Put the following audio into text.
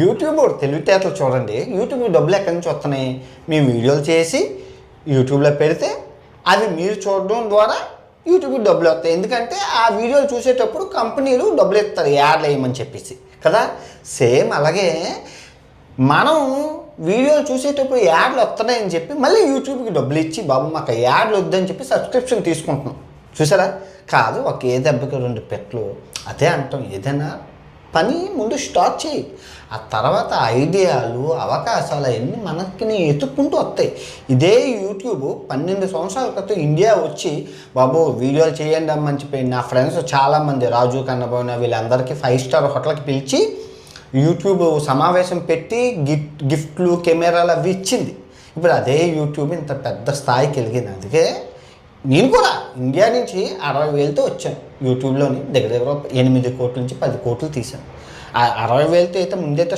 YouTube తెలివితేటలు చూడండి. YouTube డబ్బులు ఎక్కడి నుంచి వస్తున్నాయి? మేము వీడియోలు చేసి యూట్యూబ్లో పెడితే అవి మీరు చూడడం ద్వారా యూట్యూబ్ డబ్బులు వస్తాయి. ఎందుకంటే ఆ వీడియోలు చూసేటప్పుడు కంపెనీలు డబ్బులు ఇస్తారు యాడ్లు వేయమని చెప్పేసి. కదా? సేమ్ అలాగే మనం వీడియోలు చూసేటప్పుడు యాడ్లు వస్తున్నాయని చెప్పి మళ్ళీ యూట్యూబ్కి డబ్బులు ఇచ్చి బాబు మాకు యాడ్లు వద్దని చెప్పి సబ్స్క్రిప్షన్ తీసుకుంటున్నాం. చూసారా? కాదు ఒక ఏ దెబ్బకి రెండు పెట్లు అదే అంటాం ఏదైనా పని ముందు స్టార్ట్ చేయి. ఆ తర్వాత ఐడియాలు అవకాశాలు అవన్నీ మనకి ఎత్తుక్కుంటూ వస్తాయి. ఇదే యూట్యూబ్ పన్నెండు సంవత్సరాల క్రితం ఇండియా వచ్చి బాబు వీడియోలు చేయండి అమ్మని చెప్పి నా ఫ్రెండ్స్ చాలామంది రాజు కన్నబోయిన వీళ్ళందరికీ ఫైవ్ స్టార్ హోటల్కి పిలిచి యూట్యూబ్ సమావేశం పెట్టి గిఫ్ట్ గిఫ్ట్లు కెమెరాలు అవి ఇచ్చింది. ఇప్పుడు అదే యూట్యూబ్ ఇంత పెద్ద స్థాయికి వెలిగింది అందుకే నేను కూడా ఇండియా నుంచి అరవై వేలతో వచ్చాను యూట్యూబ్లోని దగ్గర దగ్గర ఎనిమిది కోట్ల నుంచి పది కోట్లు తీశాను. ఆ అరవై వేలతో అయితే ముందైతే